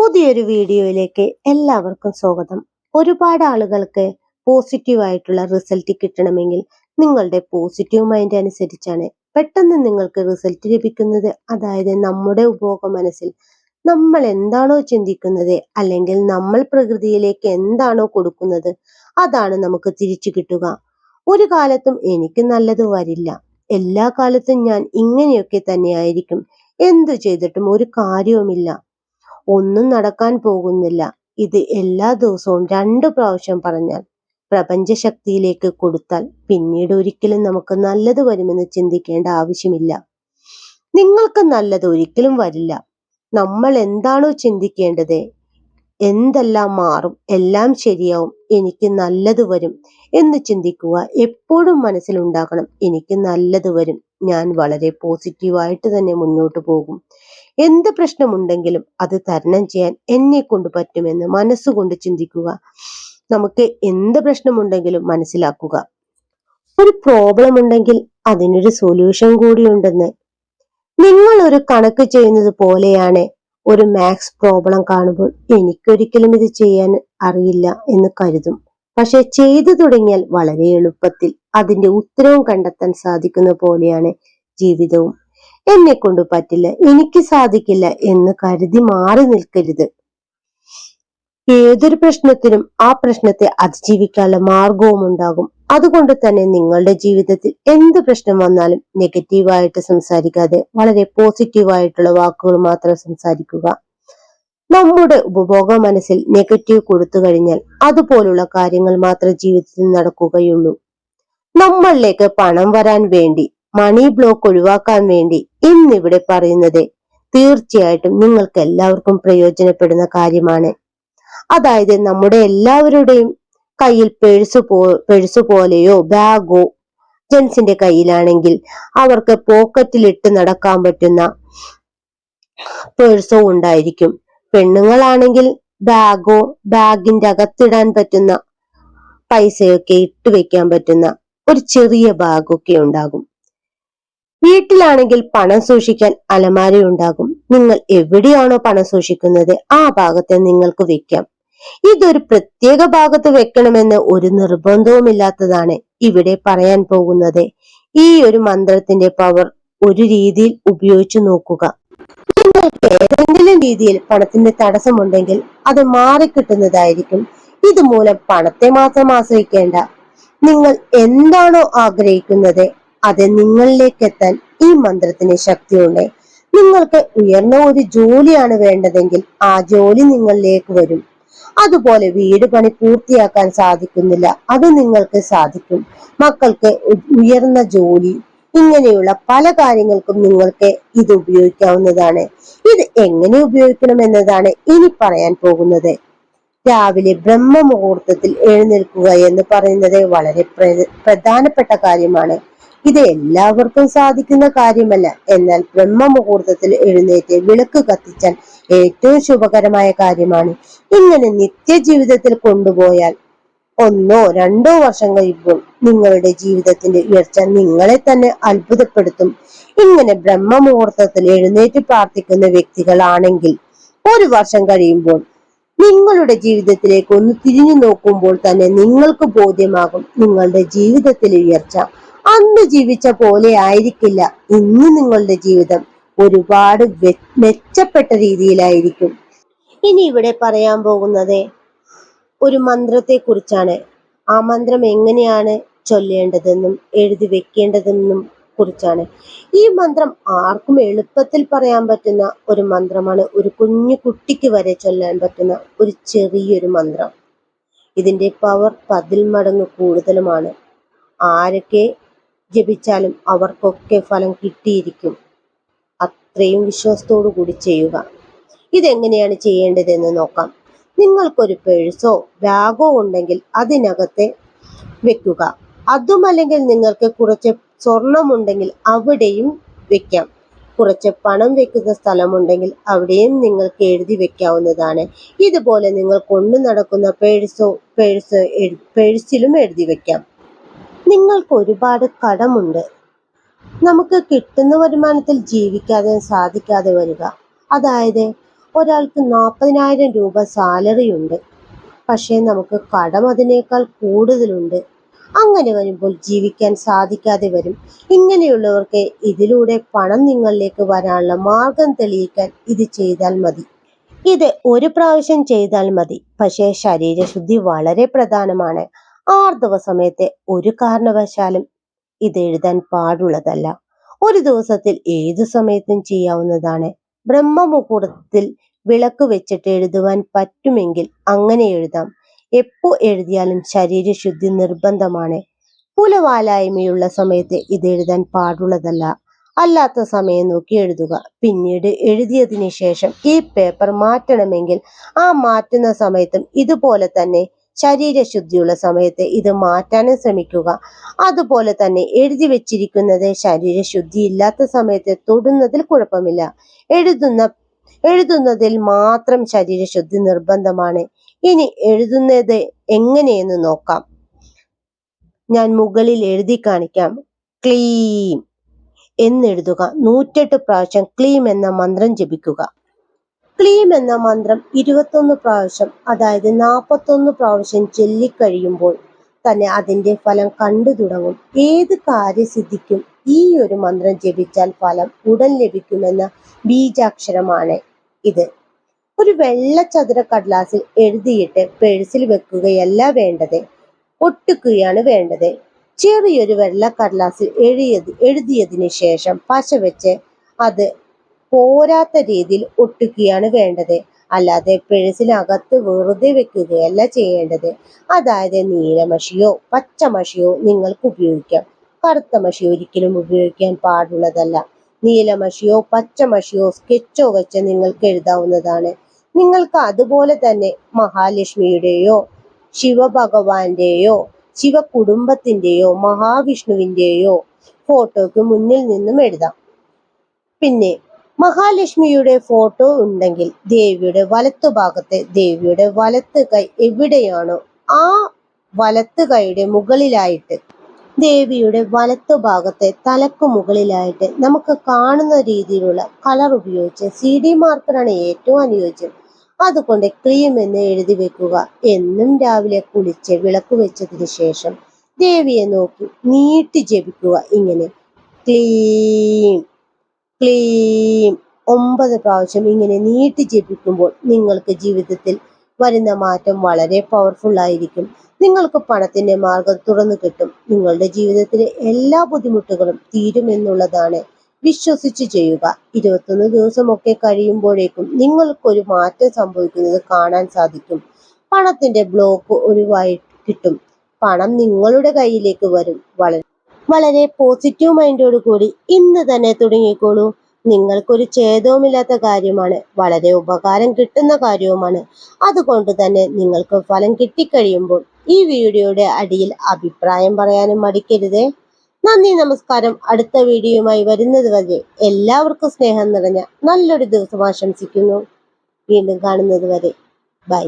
പുതിയൊരു വീഡിയോയിലേക്ക് എല്ലാവർക്കും സ്വാഗതം. ഒരുപാട് ആളുകൾക്ക് പോസിറ്റീവ് ആയിട്ടുള്ള റിസൾട്ട് കിട്ടണമെങ്കിൽ നിങ്ങളുടെ പോസിറ്റീവ് മൈൻഡ് അനുസരിച്ചാണ് പെട്ടെന്ന് നിങ്ങൾക്ക് റിസൾട്ട് ലഭിക്കുന്നത്. അതായത് നമ്മുടെ ഉപഭോഗ മനസ്സിൽ നമ്മൾ എന്താണോ ചിന്തിക്കുന്നത് അല്ലെങ്കിൽ നമ്മൾ പ്രകൃതിയിലേക്ക് എന്താണോ കൊടുക്കുന്നത് അതാണ് നമുക്ക് തിരിച്ചു കിട്ടുക. ഒരു കാലത്തും എനിക്ക് നല്ലത് വരില്ല. എല്ലാ കാലത്തും ഞാൻ ഇങ്ങനെയൊക്കെ തന്നെയായിരിക്കും. എന്തു ചെയ്തിട്ടും ഒരു കാര്യവുമില്ല. ഒന്നും നടക്കാൻ പോകുന്നില്ല. ഇത് എല്ലാ ദിവസവും രണ്ടു പ്രാവശ്യം പറഞ്ഞാൽ പ്രപഞ്ചശക്തിയിലേക്ക് കൊടുത്താൽ പിന്നീട് ഒരിക്കലും നമുക്ക് നല്ലത് വരുമെന്ന് ചിന്തിക്കേണ്ട ആവശ്യമില്ല. നിങ്ങൾക്ക് നല്ലത് ഒരിക്കലും വരില്ല. നമ്മൾ എന്താണോ ചിന്തിക്കേണ്ടത് എന്തെല്ലാം മാറും എല്ലാം ശരിയാവും എനിക്ക് നല്ലത് വരും എന്ന് ചിന്തിക്കുക എപ്പോഴും മനസ്സിലുണ്ടാകണം എനിക്ക് നല്ലത് വരും. ഞാൻ വളരെ പോസിറ്റീവായിട്ട് തന്നെ മുന്നോട്ട് പോകും. എന്ത് പ്രശ്നമുണ്ടെങ്കിലും അത് തരണം ചെയ്യാൻ എന്നെ കൊണ്ട് പറ്റുമെന്ന് മനസ്സുകൊണ്ട് ചിന്തിക്കുക. നമുക്ക് എന്ത് പ്രശ്നമുണ്ടെങ്കിലും മനസ്സിലാക്കുക. ഒരു പ്രോബ്ലം ഉണ്ടെങ്കിൽ അതിനൊരു സൊല്യൂഷൻ കൂടിയുണ്ടെന്ന്. നിങ്ങൾ ഒരു കണക്ക് ചെയ്യുന്നത് പോലെയാണ് ഒരു മാത്സ് പ്രോബ്ലം കാണുമ്പോൾ എനിക്കൊരിക്കലും ഇത് ചെയ്യാൻ അറിയില്ല എന്ന് കരുതും. പക്ഷെ ചെയ്തു തുടങ്ങിയാൽ വളരെ എളുപ്പത്തിൽ അതിന്റെ ഉത്തരവും കണ്ടെത്താൻ സാധിക്കുന്ന പോലെയാണ് ജീവിതവും. എന്നെ കൊണ്ട് പറ്റില്ല എനിക്ക് സാധിക്കില്ല എന്ന് കരുതി മാറി നിൽക്കരുത്. ഏതൊരു പ്രശ്നത്തിനും ആ പ്രശ്നത്തെ അതിജീവിക്കാനുള്ള മാർഗവും ഉണ്ടാകും. അതുകൊണ്ട് തന്നെ നിങ്ങളുടെ ജീവിതത്തിൽ എന്ത് പ്രശ്നം വന്നാലും നെഗറ്റീവായിട്ട് സംസാരിക്കാതെ വളരെ പോസിറ്റീവായിട്ടുള്ള വാക്കുകൾ മാത്രം സംസാരിക്കുക. നമ്മുടെ ഉപഭോഗ മനസ്സിൽ നെഗറ്റീവ് കൊടുത്തു കഴിഞ്ഞാൽ അതുപോലുള്ള കാര്യങ്ങൾ മാത്രം ജീവിതത്തിൽ നടക്കുകയുള്ളൂ. നമ്മളിലേക്ക് പണം വരാൻ വേണ്ടി മണി ബ്ലോക്ക് ഒഴിവാക്കാൻ വേണ്ടി ഇന്നിവിടെ പറയുന്നത് തീർച്ചയായിട്ടും നിങ്ങൾക്ക് എല്ലാവർക്കും പ്രയോജനപ്പെടുന്ന കാര്യമാണ്. അതായത് നമ്മുടെ എല്ലാവരുടെയും കയ്യിൽ പേഴ്സ് പോ പേഴ്സ് പോലെയോ ബാഗോ ജെൻസിന്റെ കയ്യിലാണെങ്കിൽ അവർക്ക് പോക്കറ്റിലിട്ട് നടക്കാൻ പറ്റുന്ന പേഴ്സോ ഉണ്ടായിരിക്കും. പെണ്ണുങ്ങളാണെങ്കിൽ ബാഗോ ബാഗിന്റെ അകത്തിടാൻ പറ്റുന്ന പൈസയൊക്കെ ഇട്ട് വെക്കാൻ പറ്റുന്ന ഒരു ചെറിയ ബാഗൊക്കെ ഉണ്ടാകും. വീട്ടിലാണെങ്കിൽ പണം സൂക്ഷിക്കാൻ അലമാര ഉണ്ടാകും. നിങ്ങൾ എവിടെയാണോ പണം സൂക്ഷിക്കുന്നത് ആ ഭാഗത്തെ നിങ്ങൾക്ക് വെക്കാം. ഇതൊരു പ്രത്യേക ഭാഗത്ത് വെക്കണമെന്ന് ഒരു നിർബന്ധവുമില്ലാത്തതാണ് ഇവിടെ പറയാൻ പോകുന്നത്. ഈ ഒരു മന്ത്രത്തിന്റെ പവർ ഒരു രീതിയിൽ ഉപയോഗിച്ചു നോക്കുക. നിങ്ങൾക്ക് ഏതെങ്കിലും രീതിയിൽ പണത്തിന്റെ തടസ്സമുണ്ടെങ്കിൽ അത് മാറിക്കിട്ടുന്നതായിരിക്കും. ഇതുമൂലം പണത്തെ മാത്രം ആശ്രയിക്കേണ്ട. നിങ്ങൾ എന്താണോ ആഗ്രഹിക്കുന്നത് അത് നിങ്ങളിലേക്ക് എത്താൻ ഈ മന്ത്രത്തിന് ശക്തിയുണ്ട്. നിങ്ങൾക്ക് ഉയർന്ന ഒരു ജോലിയാണ് വേണ്ടതെങ്കിൽ ആ ജോലി നിങ്ങളിലേക്ക് വരും. അതുപോലെ വീട് പണി പൂർത്തിയാക്കാൻ സാധിക്കുന്നില്ല അത് നിങ്ങൾക്ക് സാധിക്കും. മക്കൾക്ക് ഉയർന്ന ജോലി ഇങ്ങനെയുള്ള പല കാര്യങ്ങൾക്കും നിങ്ങൾക്ക് ഇത് ഉപയോഗിക്കാവുന്നതാണ്. ഇത് എങ്ങനെ ഉപയോഗിക്കണം എന്നതാണ് ഇനി പറയാൻ പോകുന്നത്. രാവിലെ ബ്രഹ്മ മുഹൂർത്തത്തിൽ എഴുന്നേൽക്കുക എന്ന് പറയുന്നത് വളരെ പ്രധാനപ്പെട്ട കാര്യമാണ്. ഇത് എല്ലാവർക്കും സാധിക്കുന്ന കാര്യമല്ല. എന്നാൽ ബ്രഹ്മ മുഹൂർത്തത്തിൽ എഴുന്നേറ്റ് വിളക്ക് കത്തിച്ചാൽ ഏറ്റവും ശുഭകരമായ കാര്യമാണ്. ഇങ്ങനെ നിത്യജീവിതത്തിൽ കൊണ്ടുപോയാൽ ഒന്നോ രണ്ടോ വർഷം കഴിയുമ്പോൾ നിങ്ങളുടെ ജീവിതത്തിന്റെ ഉയർച്ച നിങ്ങളെ തന്നെ അത്ഭുതപ്പെടുത്തും. ഇങ്ങനെ ബ്രഹ്മ മുഹൂർത്തത്തിൽ എഴുന്നേറ്റ് പ്രാർത്ഥിക്കുന്ന വ്യക്തികളാണെങ്കിൽ ഒരു വർഷം കഴിയുമ്പോൾ നിങ്ങളുടെ ജീവിതത്തിലേക്ക് ഒന്ന് തിരിഞ്ഞു നോക്കുമ്പോൾ തന്നെ നിങ്ങൾക്ക് ബോധ്യമാകും നിങ്ങളുടെ ജീവിതത്തിലെ ഉയർച്ച. അന്ന് ജീവിച്ച പോലെ ആയിരിക്കില്ല ഇന്ന് നിങ്ങളുടെ ജീവിതം ഒരുപാട് മെച്ചപ്പെട്ട രീതിയിലായിരിക്കും. ഇനി ഇവിടെ പറയാൻ പോകുന്നത് ഒരു മന്ത്രത്തെ കുറിച്ചാണ് ആ മന്ത്രം എങ്ങനെയാണ് ചൊല്ലേണ്ടതെന്നും എഴുതി വെക്കേണ്ടതെന്നും കുറിച്ചാണ്. ഈ മന്ത്രം ആർക്കും എളുപ്പത്തിൽ പറയാൻ പറ്റുന്ന ഒരു മന്ത്രമാണ്. ഒരു കുഞ്ഞു കുട്ടിക്ക് വരെ ചൊല്ലാൻ പറ്റുന്ന ഒരു ചെറിയൊരു മന്ത്രം. ഇതിന്റെ പവർ പതിൽ മടങ്ങ് കൂടുതലുമാണ്. ആരൊക്കെ ജപിച്ചാലും അവർക്കൊക്കെ ഫലം കിട്ടിയിരിക്കും. അത്രയും വിശ്വാസത്തോടു കൂടി ചെയ്യുക. ഇതെങ്ങനെയാണ് ചെയ്യേണ്ടതെന്ന് നോക്കാം. നിങ്ങൾക്കൊരു പേഴ്സോ ബാഗോ ഉണ്ടെങ്കിൽ അതിനകത്തെ വെക്കുക. അതുമല്ലെങ്കിൽ നിങ്ങൾക്ക് കുറച്ച് സ്വർണമുണ്ടെങ്കിൽ അവിടെയും വെക്കാം. കുറച്ച് പണം വെക്കുന്ന സ്ഥലമുണ്ടെങ്കിൽ അവിടെയും നിങ്ങൾക്ക് എഴുതി വെക്കാവുന്നതാണ്. ഇതുപോലെ നിങ്ങൾ കൊണ്ടു നടക്കുന്ന പേഴ്സോ പേഴ്സ് പേഴ്സിലും എഴുതി വെക്കാം. നിങ്ങൾക്ക് ഒരുപാട് കടമുണ്ട്. നമുക്ക് കിട്ടുന്ന വരുമാനത്തിൽ ജീവിക്കാതെ സാധിക്കാതെ വരിക. അതായത് ഒരാൾക്ക് നാൽപ്പതിനായിരം രൂപ സാലറി ഉണ്ട്. പക്ഷേ നമുക്ക് കടം അതിനേക്കാൾ കൂടുതലുണ്ട്. അങ്ങനെ വരുമ്പോൾ ജീവിക്കാൻ സാധിക്കാതെ വരും. ഇങ്ങനെയുള്ളവർക്ക് ഇതിലൂടെ പണം നിങ്ങളിലേക്ക് വരാനുള്ള മാർഗം തെളിയിക്കാൻ ഇത് ചെയ്താൽ മതി. ഇത് ഒരു പ്രാവശ്യം ചെയ്താൽ മതി. പക്ഷേ ശരീരശുദ്ധി വളരെ പ്രധാനമാണ്. ആർത്തവ സമയത്തെ ഒരു കാരണവശാലും ഇത് എഴുതാൻ പാടുള്ളതല്ല. ഒരു ദിവസത്തിൽ ഏതു സമയത്തും ചെയ്യാവുന്നതാണ്. ബ്രഹ്മമുഹൂർത്തത്തിൽ വിളക്ക് വെച്ചിട്ട് എഴുതുവാൻ പറ്റുമെങ്കിൽ അങ്ങനെ എഴുതാം. എപ്പോ എഴുതിയാലും ശരീരശുദ്ധി നിർബന്ധമാണ്. പുലവാലായ്മയുള്ള സമയത്ത് ഇത് എഴുതാൻ പാടുള്ളതല്ല. അല്ലാത്ത സമയം നോക്കി എഴുതുക. പിന്നീട് എഴുതിയതിനു ശേഷം ഈ പേപ്പർ മാറ്റണമെങ്കിൽ ആ മാറ്റുന്ന സമയത്തും ഇതുപോലെ തന്നെ ശരീരശുദ്ധിയുള്ള സമയത്ത് ഇത് മാറ്റാനും ശ്രമിക്കുക. അതുപോലെ തന്നെ എഴുതി വെച്ചിരിക്കുന്നത് ശരീരശുദ്ധി ഇല്ലാത്ത സമയത്ത് തൊടുന്നതിൽ കുഴപ്പമില്ല. എഴുതുന്ന എഴുതുന്നതിൽ മാത്രം ശരീരശുദ്ധി നിർബന്ധമാണ്. ഇനി എഴുതുന്നത് എങ്ങനെയെന്ന് നോക്കാം. ഞാൻ മുകളിൽ എഴുതി കാണിക്കാം. ക്ലീം എന്നെഴുതുക. നൂറ്റെട്ട് പ്രാവശ്യം ക്ലീം എന്ന മന്ത്രം ജപിക്കുക. ക്ലീം എന്ന മന്ത്രം ഇരുപത്തൊന്ന് പ്രാവശ്യം അതായത് നാൽപ്പത്തൊന്ന് പ്രാവശ്യം ചൊല്ലിക്കഴിയുമ്പോൾ തന്നെ അതിന്റെ ഫലം കണ്ടു തുടങ്ങും. ഏത് കാര്യസിദ്ധിക്കും ഈ ഒരു മന്ത്രം ജപിച്ചാൽ ഫലം ഉടൻ ലഭിക്കുമെന്ന ബീജാക്ഷരമാണ് ഇത്. ഒരു വെള്ള ചതുര കടലാസിൽ എഴുതിയിട്ട് പേഴ്സിൽ വെക്കുകയല്ല വേണ്ടത് ഒട്ടിക്കുകയാണ് വേണ്ടത്. ചെറിയൊരു വെള്ള കടലാസിൽ എഴുതിയത് എഴുതിയതിനു ശേഷം പശ വെച്ച് അത് പോരാത്ത രീതിയിൽ ഒട്ടിക്കുകയാണ് വേണ്ടത്. അല്ലാതെ പേഴ്സിനകത്ത് വെറുതെ വെക്കുകയല്ല ചെയ്യേണ്ടത്. അതായത് നീലമഷിയോ പച്ചമഷിയോ നിങ്ങൾക്ക് ഉപയോഗിക്കാം. കറുത്ത മഷി ഒരിക്കലും ഉപയോഗിക്കാൻ പാടുള്ളതല്ല. നീലമഷിയോ പച്ചമഷിയോ സ്കെച്ചോ വെച്ച് നിങ്ങൾക്ക് എഴുതാവുന്നതാണ്. നിങ്ങൾക്ക് അതുപോലെ തന്നെ മഹാലക്ഷ്മിയുടെയോ ശിവഭഗവാന്റെയോ ശിവകുടുംബത്തിന്റെയോ മഹാവിഷ്ണുവിന്റെയോ ഫോട്ടോയ്ക്ക് മുന്നിൽ നിന്നും എഴുതാം. പിന്നെ മഹാലക്ഷ്മിയുടെ ഫോട്ടോ ഉണ്ടെങ്കിൽ ദേവിയുടെ വലത്തു ഭാഗത്തെ ദേവിയുടെ വലത്ത് കൈ എവിടെയാണോ ആ വലത്ത് കൈയുടെ മുകളിലായിട്ട് ദേവിയുടെ വലത്തു ഭാഗത്തെ തലക്ക് മുകളിലായിട്ട് നമുക്ക് കാണുന്ന രീതിയിലുള്ള കളർ ഉപയോഗിച്ച് സി ഡി മാർക്കറാണ് ഏറ്റവും അനുയോജ്യം. അതുകൊണ്ട് ക്രീം എന്ന് എഴുതി വെക്കുക. എന്നും രാവിലെ കുളിച്ച് വിളക്ക് വെച്ചതിന് ശേഷം ദേവിയെ നോക്കി നീട്ടി ജപിക്കുക ഇങ്ങനെ. ക്ലീം. ക്ലീം ഒമ്പത് പ്രാവശ്യം ഇങ്ങനെ നീട്ടി ജപിക്കുമ്പോൾ നിങ്ങൾക്ക് ജീവിതത്തിൽ വരുന്ന മാറ്റം വളരെ പവർഫുൾ ആയിരിക്കും. നിങ്ങൾക്ക് പണത്തിന്റെ മാർഗം തുറന്നു കിട്ടും. നിങ്ങളുടെ ജീവിതത്തിലെ എല്ലാ ബുദ്ധിമുട്ടുകളും തീരുമെന്നുള്ളതാണ് വിശ്വസിച്ച് ചെയ്യുക. ഇരുപത്തൊന്ന് ദിവസമൊക്കെ കഴിയുമ്പോഴേക്കും നിങ്ങൾക്കൊരു മാറ്റം സംഭവിക്കുന്നത് കാണാൻ സാധിക്കും. പണത്തിന്റെ ബ്ലോക്ക് ഒഴിവായി കിട്ടും. പണം നിങ്ങളുടെ കയ്യിലേക്ക് വരും. വളരെ വളരെ പോസിറ്റീവ് മൈൻഡോട് കൂടി ഇന്ന് തന്നെ തുടങ്ങിക്കോളൂ. നിങ്ങൾക്കൊരു ഛേദവുമില്ലാത്ത കാര്യമാണ് വളരെ ഉപകാരം കിട്ടുന്ന കാര്യവുമാണ്. അതുകൊണ്ട് തന്നെ നിങ്ങൾക്ക് ഫലം കിട്ടിക്കഴിയുമ്പോൾ ഈ വീഡിയോയുടെ അടിയിൽ അഭിപ്രായം പറയാനും മടിക്കരുതേ. നന്ദി നമസ്കാരം. അടുത്ത വീഡിയോയുമായി വരുന്നത് വരെ എല്ലാവർക്കും സ്നേഹം നിറഞ്ഞ നല്ലൊരു ദിവസം ആശംസിക്കുന്നു. വീണ്ടും കാണുന്നത് വരെ. ബൈ.